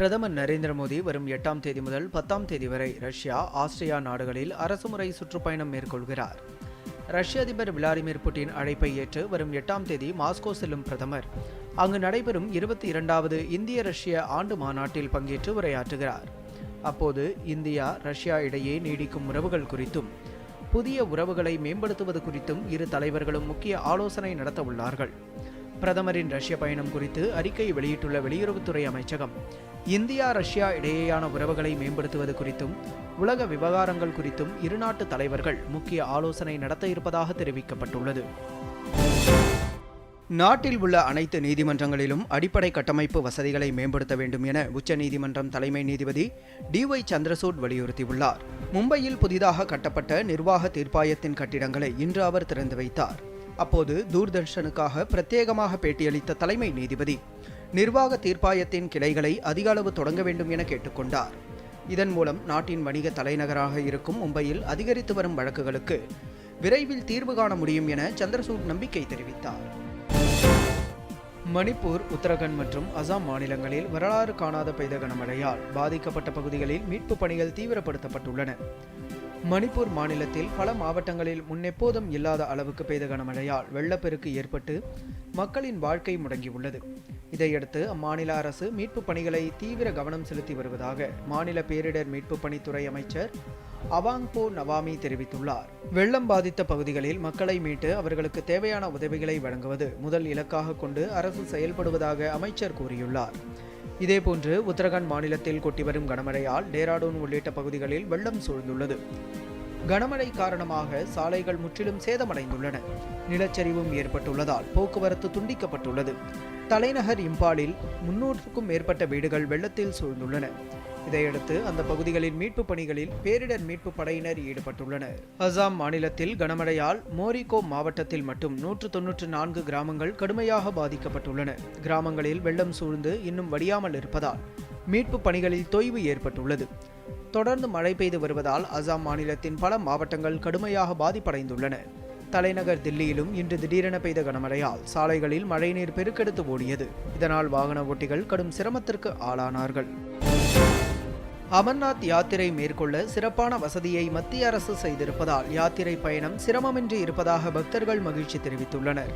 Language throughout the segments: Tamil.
பிரதமர் நரேந்திர மோடி வரும் எட்டாம் தேதி முதல் பத்தாம் தேதி வரை ரஷ்யா ஆஸ்திரியா நாடுகளில் அரசுமுறை சுற்றுப்பயணம் மேற்கொள்கிறார். ரஷ்ய அதிபர் விளாடிமிர் புட்டின் அழைப்பை ஏற்று வரும் எட்டாம் தேதி மாஸ்கோ செல்லும் பிரதமர். அங்கு நடைபெறும் இருபத்தி இரண்டாவது இந்திய ரஷ்ய ஆண்டு மாநாட்டில் பங்கேற்று உரையாற்றுகிறார். அப்போது இந்தியா ரஷ்யா இடையே நீடிக்கும் உறவுகள் குறித்தும் புதிய உறவுகளை மேம்படுத்துவது குறித்தும் இரு தலைவர்களும் முக்கிய ஆலோசனை நடத்த உள்ளார்கள் பிரதமரின் ரஷ்ய பயணம் குறித்து அறிக்கை வெளியிட்டுள்ள வெளியுறவுத்துறை அமைச்சகம் இந்தியா ரஷ்யா இடையேயான உறவுகளை மேம்படுத்துவது குறித்தும் உலக விவகாரங்கள் குறித்தும் இரு நாட்டு தலைவர்கள் முக்கிய ஆலோசனை நடத்த இருப்பதாக தெரிவிக்கப்பட்டுள்ளது. நாட்டில் உள்ள அனைத்து நீதிமன்றங்களிலும் அடிப்படை கட்டமைப்பு வசதிகளை மேம்படுத்த வேண்டும் என உச்சநீதிமன்றம் தலைமை நீதிபதி டிஒய் சந்திரசூட் வலியுறுத்தியுள்ளார். மும்பையில் புதிதாக கட்டப்பட்ட நிர்வாக தீர்ப்பாயத்தின் கட்டிடங்களை இன்று அவர் திறந்து வைத்தார். அப்போது தூர்தர்ஷனுக்காக பிரத்யேகமாக பேட்டியளித்த தலைமை நீதிபதி நிர்வாக தீர்ப்பாயத்தின் கிளைகளை அதிக அளவு தொடங்க வேண்டும் என கேட்டுக்கொண்டார். இதன் மூலம் நாட்டின் வணிக தலைநகராக இருக்கும் மும்பையில் அதிகரித்து வரும் வழக்குகளுக்கு விரைவில் தீர்வு காண முடியும் என சந்திரசூட் நம்பிக்கை தெரிவித்தார். மணிப்பூர் உத்தரகண்ட் மற்றும் அசாம் மாநிலங்களில் வரலாறு காணாத பெய்த கனமழையால் பாதிக்கப்பட்ட பகுதிகளில் மீட்புப் பணிகள் தீவிரப்படுத்தப்பட்டுள்ளன. மணிப்பூர் மாநிலத்தில் பல மாவட்டங்களில் முன்னெப்போதும் இல்லாத அளவுக்கு பெய்த கனமழையால் வெள்ளப்பெருக்கு ஏற்பட்டு மக்களின் வாழ்க்கை முடங்கியுள்ளது. இதையடுத்து அம்மாநில அரசு மீட்புப் பணிகளை தீவிர கவனம் செலுத்தி வருவதாக மாநில பேரிடர் மீட்புப் பணித்துறை அமைச்சர் அவாங்போ நவாமி தெரிவித்துள்ளார். வெள்ளம் பாதித்த பகுதிகளில் மக்களை மீட்டு அவர்களுக்கு தேவையான உதவிகளை வழங்குவது முதல் இலக்காக கொண்டு அரசு செயல்படுவதாக அமைச்சர் கூறியுள்ளார். இதேபோன்று உத்தரகாண்ட் மாநிலத்தில் கொட்டி வரும் கனமழையால் டேராடூன் உள்ளிட்ட பகுதிகளில் வெள்ளம் சூழ்ந்துள்ளது. கனமழை காரணமாக சாலைகள் முற்றிலும் சேதமடைந்துள்ளன. நிலச்சரிவும் ஏற்பட்டுள்ளதால் போக்குவரத்து துண்டிக்கப்பட்டுள்ளது. தலைநகர் இம்பாலில் முன்னூற்றுக்கும் மேற்பட்ட வீடுகள் வெள்ளத்தில் சூழ்ந்துள்ளன. இதையடுத்து அந்த பகுதிகளின் மீட்பு பணிகளில் பேரிடர் மீட்பு படையினர் ஈடுபட்டுள்ளனர். அசாம் மாநிலத்தில் கனமழையால் மோரிகோ மாவட்டத்தில் மட்டும் நூற்று தொன்னூற்று நான்கு கிராமங்கள் கடுமையாக பாதிக்கப்பட்டுள்ளன. கிராமங்களில் வெள்ளம் சூழ்ந்து இன்னும் வடியாமல் இருப்பதால் மீட்பு பணிகளில் தொய்வு ஏற்பட்டுள்ளது. தொடர்ந்து மழை பெய்து வருவதால் அசாம் மாநிலத்தின் பல மாவட்டங்கள் கடுமையாக பாதிப்படைந்துள்ளன. தலைநகர் தில்லியிலும் இன்று திடீரென பெய்த கனமழையால் சாலைகளில் மழைநீர் பெருக்கெடுத்து ஓடியது. இதனால் வாகன ஓட்டிகள் கடும் சிரமத்திற்கு ஆளானார்கள். அமர்நாத் யாத்திரை மேற்கொள்ள சிறப்பான வசதியை மத்திய அரசு செய்திருப்பதால் யாத்திரை பயணம் சிரமமின்றி இருப்பதாக பக்தர்கள் மகிழ்ச்சி தெரிவித்துள்ளனர்.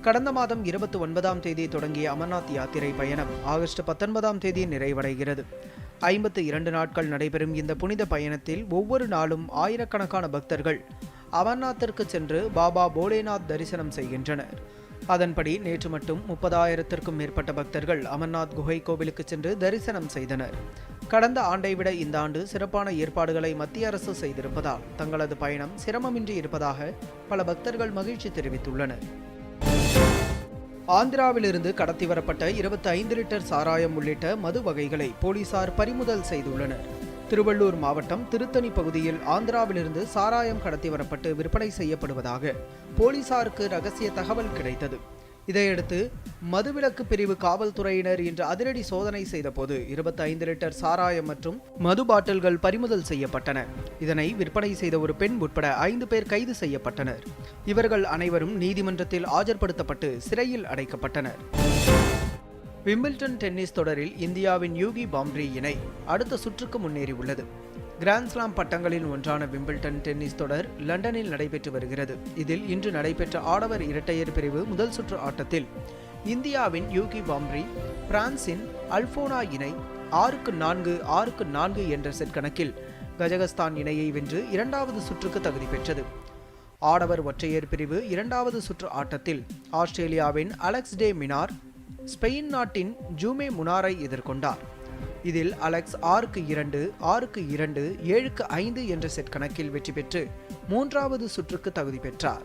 கடந்த மாதம் இருபத்தி ஒன்பதாம் தேதி தொடங்கிய அமர்நாத் யாத்திரை பயணம் ஆகஸ்ட் பத்தொன்பதாம் தேதி நிறைவடைகிறது. ஐம்பத்து இரண்டு நாட்கள் நடைபெறும் இந்த புனித பயணத்தில் ஒவ்வொரு நாளும் ஆயிரக்கணக்கான பக்தர்கள் அமர்நாத்திற்கு சென்று பாபா போலேநாத் தரிசனம் செய்கின்றனர். அதன்படி நேற்று மட்டும் முப்பதாயிரத்திற்கும் மேற்பட்ட பக்தர்கள் அமர்நாத் குகை கோவிலுக்கு சென்று தரிசனம் செய்தனர். கடந்த ஆண்டை விட இந்த ஆண்டு சிறப்பான ஏற்பாடுகளை மத்திய அரசு செய்திருப்பதால் தங்களது பயணம் சிரமமின்றி இருப்பதாக பல பக்தர்கள் மகிழ்ச்சி தெரிவித்துள்ளனர். ஆந்திராவிலிருந்து கடத்தி வரப்பட்ட இருபத்தி ஐந்து லிட்டர் சாராயம் உள்ளிட்ட மது வகைகளை போலீசார் பறிமுதல் செய்துள்ளனர். திருவள்ளூர் மாவட்டம் திருத்தணி பகுதியில் ஆந்திராவிலிருந்து சாராயம் கடத்தி வரப்பட்டு விற்பனை செய்யப்படுவதாக போலீசாருக்கு ரகசிய தகவல் கிடைத்தது. இதையடுத்து மதுவிலக்கு பிரிவு காவல்துறையினர் இன்று அதிரடி சோதனை செய்தபோது இருபத்தைந்து லிட்டர் சாராயம் மற்றும் மது பாட்டில்கள் பறிமுதல் செய்யப்பட்டன. இதனை விற்பனை செய்த ஒரு பெண் உட்பட ஐந்து பேர் கைது செய்யப்பட்டனர். இவர்கள் அனைவரும் நீதிமன்றத்தில் ஆஜர்படுத்தப்பட்டு சிறையில் அடைக்கப்பட்டனர். விம்பிள்டன் டென்னிஸ் தொடரில் இந்தியாவின் யூகி பாம்ரி இணை அடுத்த சுற்றுக்கு முன்னேறியுள்ளது கிராண்ட்ஸ்லாம் பட்டங்களில் ஒன்றான விம்பிள்டன் டென்னிஸ் தொடர் லண்டனில் நடைபெற்று வருகிறது. இதில் இன்று நடைபெற்ற ஆடவர் இரட்டையர் பிரிவு முதல் சுற்று ஆட்டத்தில் இந்தியாவின் யூகி பாம்ரி பிரான்சின் அல்போனா இணை ஆறுக்கு நான்கு ஆறுக்கு நான்கு என்ற செட் கணக்கில் கஜகஸ்தான் இணையை வென்று இரண்டாவது சுற்றுக்கு தகுதி பெற்றது. ஆடவர் ஒற்றையர் பிரிவு இரண்டாவது சுற்று ஆட்டத்தில் ஆஸ்திரேலியாவின் அலெக்ஸ் டே மினார் ஸ்பெயின் நாட்டின் ஜூமே முனாரை எதிர்கொண்டார். இதில் அலெக்ஸ் ஆறுக்கு இரண்டு ஆறுக்கு இரண்டு ஏழுக்கு ஐந்து என்ற செட் கணக்கில் வெற்றி பெற்று மூன்றாவது சுற்றுக்கு தகுதி பெற்றார்.